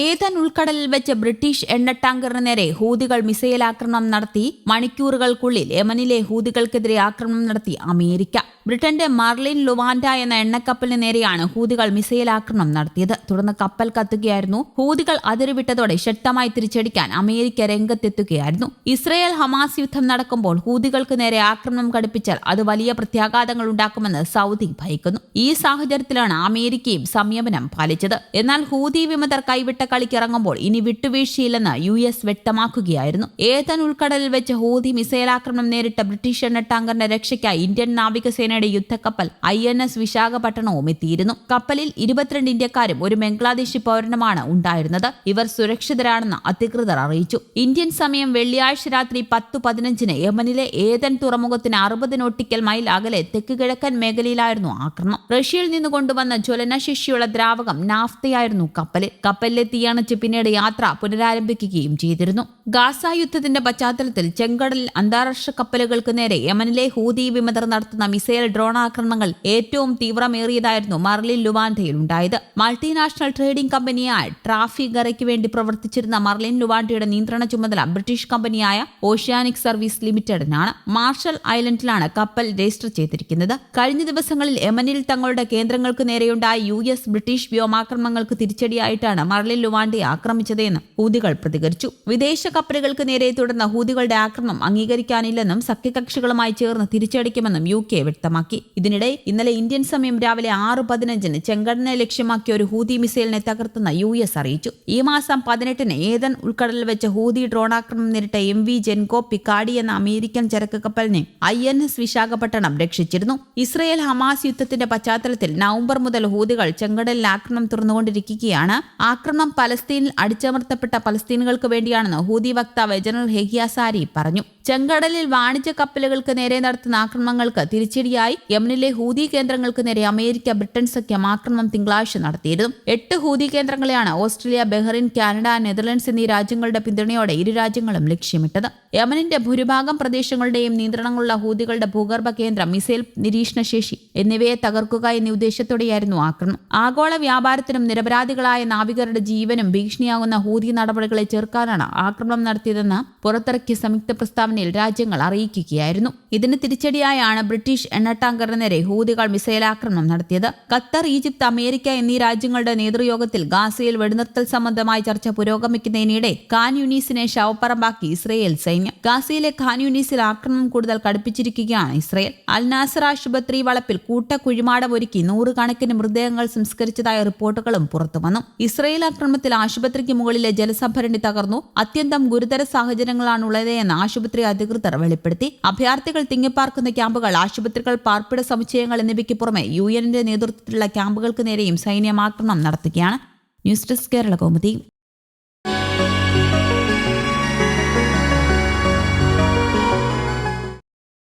ഏതൻ ഉൾക്കടലിൽ വെച്ച് ബ്രിട്ടീഷ് എണ്ണ ടാങ്കറിന് നേരെ ഹൂതികൾ മിസൈൽ ആക്രമണം നടത്തി മണിക്കൂറുകൾക്കുള്ളിൽ യമനിലെ ഹൂതികൾക്കെതിരെ ആക്രമണം നടത്തി അമേരിക്ക. ബ്രിട്ടന്റെ മർലിൻ ലുവാൻഡ എന്ന എണ്ണക്കപ്പലിന് നേരെയാണ് ഹൂതികൾ മിസൈൽ ആക്രമണം നടത്തിയത്. തുടർന്ന് കപ്പൽ കത്തുകയായിരുന്നു. ഹൂതികൾ അതിരുവിട്ടതോടെ ശക്തമായി തിരിച്ചടിക്കാൻ അമേരിക്ക രംഗത്തെത്തുകയായിരുന്നു. ഇസ്രയേൽ ഹമാസ് യുദ്ധം നടക്കുമ്പോൾ ഹൂതികൾക്ക് നേരെ ആക്രമണം ഘടിപ്പിച്ചാൽ അത് വലിയ പ്രത്യാഘാതങ്ങൾ ഉണ്ടാക്കുമെന്ന് സൗദി ഭയക്കുന്നു. ഈ സാഹചര്യത്തിലാണ് അമേരിക്കയും സംയമനം പാലിച്ചത്. എന്നാൽ ഹൂതി വിമതർ കൈവിട്ട കളിക്കിറങ്ങുമ്പോൾ ഇനി വിട്ടുവീഴ്ചയില്ലെന്ന് യു എസ് വ്യക്തമാക്കുകയായിരുന്നു. ഏതൻ ഉൾക്കടലിൽ വെച്ച് ഹൂതി മിസൈൽ ആക്രമണം നേരിട്ട ബ്രിട്ടീഷ് എണ്ണ ടാങ്കറിന്റെ രക്ഷയ്ക്കായി ഇന്ത്യൻ നാവികസേനയുടെ യുദ്ധക്കപ്പൽ ഐ എൻ എസ് വിശാഖപട്ടണവും എത്തിയിരുന്നു. കപ്പലിൽ ഇരുപത്തിരണ്ട് ഇന്ത്യക്കാരും ഒരു ബംഗ്ലാദേശി പൗരനുമാണ് ഉണ്ടായിരുന്നത്. ഇവർ സുരക്ഷിതരാണെന്ന് അധികൃതർ അറിയിച്ചു. ഇന്ത്യൻ സമയം വെള്ളിയാഴ്ച രാത്രി പത്തു പതിനഞ്ചിന് യമനിലെ ഏതൻ തുറമുഖത്തിന് അറുപത് നോട്ടിക്കൽ മൈൽ അകലെ തെക്ക് കിഴക്കൻ മേഖലയിലായിരുന്നു ആക്രമണം. റഷ്യയിൽ നിന്ന് കൊണ്ടുവന്ന ജ്വലനശേഷിയുള്ള ദ്രാവകം നാഫ്തയായിരുന്നു കപ്പലിൽ. കപ്പലിലെ തീയണച്ച് പിന്നീട് യാത്ര പുനരാരംഭിക്കുകയും ചെയ്തിരുന്നു. ഗാസ യുദ്ധത്തിന്റെ പശ്ചാത്തലത്തിൽ ചെങ്കടലിൽ അന്താരാഷ്ട്ര കപ്പലുകൾക്ക് നേരെ യമനിലെ ഹൂതി വിമതർ നടത്തുന്ന മിസൈൽ ഡ്രോൺ ആക്രമണങ്ങൾ ഏറ്റവും തീവ്രമേറിയതായിരുന്നു മർലിൻ ലുവാൻഡയിൽ ഉണ്ടായത്. മൾട്ടിനാഷണൽ ട്രേഡിംഗ് കമ്പനിയായ ട്രാഫിഗറയ്ക്ക് വേണ്ടി പ്രവർത്തിച്ചിരുന്ന മർലിൻ ലുവാൻഡയുടെ നിയന്ത്രണ ചുമതല ബ്രിട്ടീഷ് കമ്പനിയായ ഓഷ്യാനിക് സർവീസ് ലിമിറ്റഡിനാണ്. മാർഷൽ ഐലൻഡിലാണ് കപ്പൽ രജിസ്റ്റർ ചെയ്തിരിക്കുന്നത്. കഴിഞ്ഞ ദിവസങ്ങളിൽ യമനിൽ തങ്ങളുടെ കേന്ദ്രങ്ങൾക്ക് നേരെയുണ്ടായ യു എസ് ബ്രിട്ടീഷ് വ്യോമാക്രമണങ്ങൾക്ക് തിരിച്ചടിയായിട്ടാണ് മർലിൻ ലുവാൻഡയെ ആക്രമിച്ചതെന്ന് ഹൂതികൾ പ്രതികരിച്ചു. വിദേശ കപ്പലുകൾക്ക് നേരെ തുടർന്ന ഹൂതികളുടെ ആക്രമണം അംഗീകരിക്കാനില്ലെന്നും സഖ്യകക്ഷികളുമായി ചേർന്ന് തിരിച്ചടിക്കുമെന്നും യു കെ വ്യക്തമാക്കി. ഇതിനിടെ ഇന്നലെ ഇന്ത്യൻ സമയം രാവിലെ ആറ് പതിനഞ്ചിന് ചെങ്കടനെ ലക്ഷ്യമാക്കിയ ഒരു ഹൂതി മിസൈലിനെ തകർത്തുന്ന യു എസ് അറിയിച്ചു. ഈ മാസം പതിനെട്ടിന് ഏതൻ ഉൾക്കടലിൽ വെച്ച ഹൂതി ഡ്രോൺ ആക്രമണം നേരിട്ട എം വി ജെൻകോ പിക്കാഡി എന്ന അമേരിക്കൻ ചരക്ക് കപ്പലിനെ ഐ എൻ എസ് വിശാഖപട്ടണം രക്ഷിച്ചിരുന്നു. ഇസ്രയേൽ ഹമാസ് യുദ്ധത്തിന്റെ പശ്ചാത്തലത്തിൽ നവംബർ മുതൽ ഹൂതികൾ ചെങ്കടലിൽ ആക്രമണം തുറന്നുകൊണ്ടിരിക്കുകയാണ്. ആക്രമണം പലസ്തീനിൽ അടിച്ചമർത്തപ്പെട്ട പലസ്തീനുകൾക്ക് വേണ്ടിയാണെന്ന് ഹൂതി വക്താവ് ജനറൽ ഹെഹിയാസാരി പറഞ്ഞു. ചെങ്കടലിൽ വാണിജ്യ കപ്പലുകൾക്ക് നേരെ നടത്തുന്ന ആക്രമണങ്ങൾക്ക് തിരിച്ചടിയായി യമനിലെ ഹൂതി കേന്ദ്രങ്ങൾക്ക് നേരെ അമേരിക്ക ബ്രിട്ടൻ സഖ്യം ആക്രമണം തിങ്കളാഴ്ച നടത്തിയിരുന്നു. എട്ട് ഹൂതി കേന്ദ്രങ്ങളെയാണ് ഓസ്ട്രേലിയ ബഹ്റിൻ കാനഡ നെതർലൻഡ്സ് എന്നീ രാജ്യങ്ങളുടെ പിന്തുണയോടെ ഇരു രാജ്യങ്ങളും ലക്ഷ്യമിട്ടത്. യമനിന്റെ ഭൂരിഭാഗം പ്രദേശങ്ങളുടെയും നിയന്ത്രണങ്ങളുള്ള ഹൂതികളുടെ ഭൂഗർഭ കേന്ദ്രം മിസൈൽ നിരീക്ഷണശേഷി എന്നിവയെ തകർക്കുക എന്ന ഉദ്ദേശത്തോടെയായിരുന്നു ആക്രമണം. ആഗോള വ്യാപാരത്തിനും നിരപരാധികളായ നാവികരുടെ ജീവനും ഭീഷണിയാകുന്ന ഹൂതി നടപടികളെ ചെറുക്കാനാണ് ആക്രമണം നടത്തിയതെന്ന് പുറത്തിറക്കിയ സംയുക്ത പ്രസ്താവനയിൽ രാജ്യങ്ങൾ അറിയിക്കുകയായിരുന്നു. ഇതിന് തിരിച്ചടിയായാണ് ബ്രിട്ടീഷ് എണ്ണ ടാങ്കറിന് നേരെ ഹൂതികൾ മിസൈൽ ആക്രമണം നടത്തിയത്. ഖത്തർ ഈജിപ്ത് അമേരിക്ക എന്നീ രാജ്യങ്ങളുടെ നേതൃയോഗത്തിൽ ഗാസയിൽ വെടിനിർത്തൽ സംബന്ധമായ ചർച്ച പുരോഗമിക്കുന്നതിനിടെ കാൻ യുനീസിനെ ശവപ്പറമ്പാക്കി ഇസ്രയേൽ സൈന്യം ഗാസയിലെ ഖാൻ ആക്രമണം കൂടുതൽ കടുപ്പിച്ചിരിക്കുകയാണ് ഇസ്രയേൽ. അൽ നാസർ ആശുപത്രി വളപ്പിൽ കൂട്ട കുഴിമാടമൊരുക്കി നൂറുകണക്കിന് മൃതദേഹങ്ങൾ സംസ്കരിച്ചതായ റിപ്പോർട്ടുകളും പുറത്തുവന്നു ഇസ്രയേൽ ആക്രമണത്തിൽ ആശുപത്രിക്ക് മുകളിലെ ജലസംഭരണി തകർന്നു. അത്യന്തം ഗുരുതര സാഹചര്യങ്ങളാണുള്ളത് എന്ന് ആശുപത്രി അധികൃതർ വെളിപ്പെടുത്തി. അഭയാർത്ഥികൾ തിങ്ങിപ്പാർക്കുന്ന ക്യാമ്പുകൾ ആശുപത്രികൾ പാർപ്പിട സമുച്ചയങ്ങൾ എന്നിവയ്ക്ക് പുറമെ യു എന്നിന്റെ നേതൃത്വത്തിലുള്ള ക്യാമ്പുകൾക്ക് നേരെയും സൈന്യം ആക്രമണം നടത്തുകയാണ്. News desk Kerala Kaumudi.